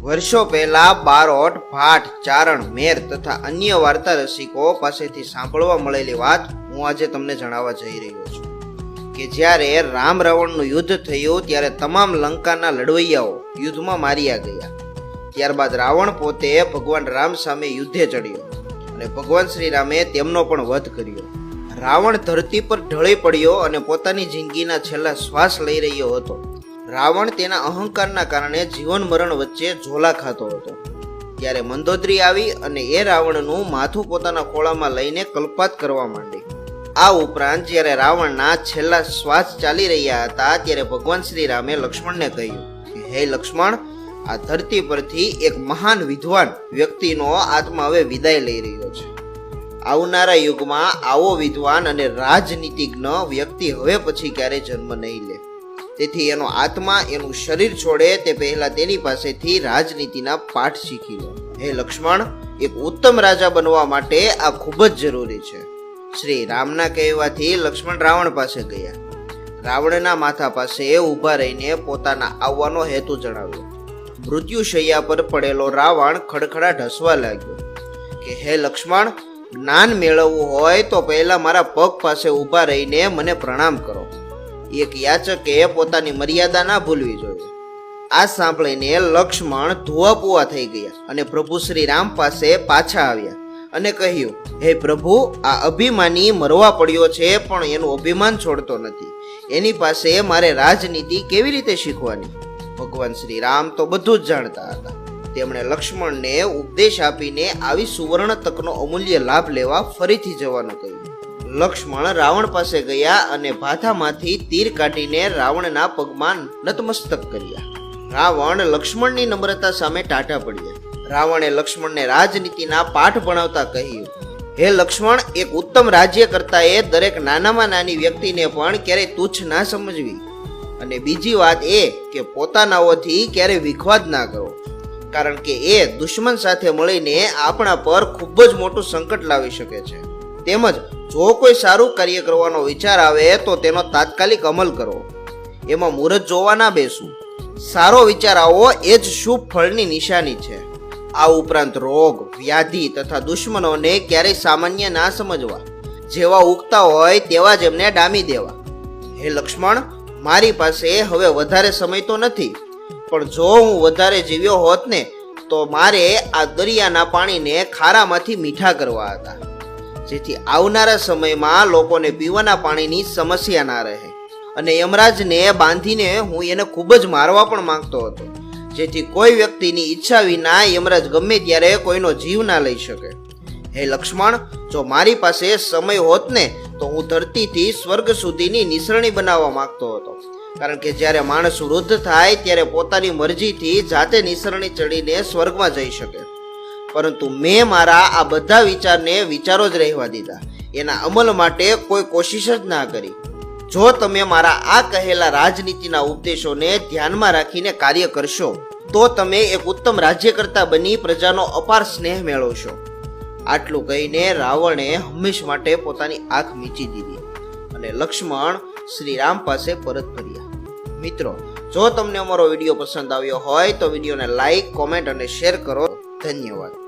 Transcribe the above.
વર્ષો પહેલા બારોટ, ભાટ, ચારણ, મેર તથા અન્ય વાર્તા રસિકો પાસેથી સાંભળવા મળેલી વાત હું આજે તમને જણાવવા જઈ રહ્યો છું. કે જ્યારે રામ રાવણનું યુદ્ધ થયું ત્યારે તમામ લંકાના લડવૈયાઓ યુદ્ધમાં માર્યા ગયા. ત્યારબાદ રાવણ પોતે ભગવાન રામ સામે યુદ્ધે ચડ્યો અને ભગવાન શ્રી રામે તેમનો પણ વધ કર્યો. રાવણ ધરતી પર ઢળી પડ્યો અને પોતાની જિંદગીના છેલ્લા શ્વાસ લઈ રહ્યો હતો. રાવણ તેના અહંકારના કારણે જીવન મરણ વચ્ચે ઝોલા ખાતો હતો. ત્યારે મંદોદરી આવી અને એ રાવણનું માથું પોતાના ખોળામાં લઈને કલ્પાત કરવા માંડી. આ ઉપરાંત જ્યારે રાવણના છેલ્લા શ્વાસ ચાલી રહ્યા હતા ત્યારે ભગવાન શ્રી રામે લક્ષ્મણને કહ્યું કે, હે લક્ષ્મણ, આ ધરતી પરથી એક મહાન વિદ્વાન વ્યક્તિનો આત્મા હવે વિદાય લઈ રહ્યો છે. આવનારા યુગમાં આવો વિદ્વાન અને રાજનીતિજ્ઞ વ્યક્તિ હવે પછી ક્યારેય જન્મ નહીં લે. તેથી એનો આત્મા એનું શરીર છોડે તે પહેલા તેની પાસેથી રાજનીતિના પાઠ શીખી લે. હે લક્ષ્મણ, એક ઉત્તમ રાજા બનવા માટે આ ખૂબ જ જરૂરી છે. શ્રી રામના કહેવાથી લક્ષ્મણ રાવણ પાસે ગયા. રાવણના માથા પાસે ઊભા રહીને પોતાના આવવાનો હેતુ જણાવ્યો. મૃત્યુશૈયા પર પડેલો રાવણ ખડખડા ઢસવા લાગ્યો કે, હે લક્ષ્મણ, જ્ઞાન મેળવવું હોય તો પહેલા મારા પગ પાસે ઊભા રહીને મને પ્રણામ કરો. એક યાચકે પોતાની મર્યાદા ના ભૂલવી જોઈએ. આ સાંભળીને લક્ષ્મણ ધુઆપુઆ થઈ ગયા અને પ્રભુ શ્રી રામ પાસે પાછા આવ્યા અને કહ્યું, હે પ્રભુ, આ અભિમાની મરવા પડ્યો છે, પણ એનું અભિમાન છોડતો નથી. એની પાસે મારે રાજનીતિ કેવી રીતે શીખવાની? ભગવાન શ્રી રામ તો બધું જ જાણતા હતા. તેમણે લક્ષ્મણને ઉપદેશ આપીને આવી સુવર્ણ તકનો અમૂલ્ય લાભ લેવા ફરીથી જવાનું કહ્યું. લક્ષ્મણ રાવણ પાસે ગયા અને ભાથામાંથી તીર કાઢીને રાવણના પગમાં નતમસ્તક કર્યા. રાવણ લક્ષ્મણની નમ્રતા સામે ટાટા પડ્યા. રાવણે લક્ષ્મણને રાજનીતિના પાઠ ભણાવતા કહ્યું, હે લક્ષ્મણ, એક ઉત્તમ રાજ્ય કરતાએ દરેક નાનામાં નાની વ્યક્તિને પણ ક્યારેય તુચ્છ ના સમજવી. અને બીજી વાત એ કે પોતાનાઓથી ક્યારેય વિખવાદ ના કરો. કારણ કે એ દુશ્મન સાથે મળીને આપણા પર ખૂબ જ મોટું સંકટ લાવી શકે છે. તેમજ જો કોઈ સારું કાર્ય કરવાનો વિચાર આવે તો તેનો તાત્કાલિક અમલ કરો. એમાં મુહૂર્ત જોવા ના બેસવું સારો વિચાર આવો એ જ શુભ ફળની નિશાની છે. આ ઉપરાંત રોગ, વ્યાધિ તથા દુશ્મનોને ક્યારેય સામાન્ય ના સમજવા. જેવા ઉગતા હોય તેવા જ એમને ડામી દેવા. હે લક્ષ્મણ, મારી પાસે હવે વધારે સમય તો નથી. પણ જો હું વધારે જીવ્યો હોત ને, તો મારે આ દરિયાના પાણીને ખારામાંથી મીઠા કરવા હતા. જેથી આવનારા સમયમાં લોકોને પીવાના પાણીની સમસ્યા ના રહે. અને યમરાજને બાંધીને હું એને ખૂબ જ મારવા પણ માંગતો હતો. જેથી કોઈ વ્યક્તિની ઈચ્છા વિના યમરાજ ગમે ત્યારે કોઈનો જીવ ના લઈ શકે. હે લક્ષ્મણ, જો મારી પાસે સમય હોત ને, તો હું ધરતીથી સ્વર્ગ સુધીની નિસરણી બનાવવા માંગતો હતો. કારણ કે જ્યારે માણસ વૃદ્ધ થાય, ત્યારે પોતાની મરજીથી જાતે નિસરણી ચડીને સ્વર્ગમાં જઈ શકે. પરંતુ મેં મારા આ બધા વિચારને વિચારો જ રહેવા દીધા. એના અમલ માટે કોઈ કોશિશ જ ના કરી. જો તમે મારા આ કહેલા રાજનીતિના ઉપદેશોને ધ્યાનમાં રાખીને કાર્ય કરશો, તો તમે એક ઉત્તમ રાજ્યકર્તા બની પ્રજાનો અપાર સ્નેહ મેળવશો. આટલું કહીને રાવણે હંમેશ માટે પોતાની આંખ મીચી દીધી અને લક્ષ્મણ શ્રી રામ પાસે પરત ફર્યા. મિત્રો, જો તમને અમારો વીડિયો પસંદ આવ્યો હોય તો વિડીયોને લાઈક, કોમેન્ટ અને શેર કરો. ધન્યવાદ.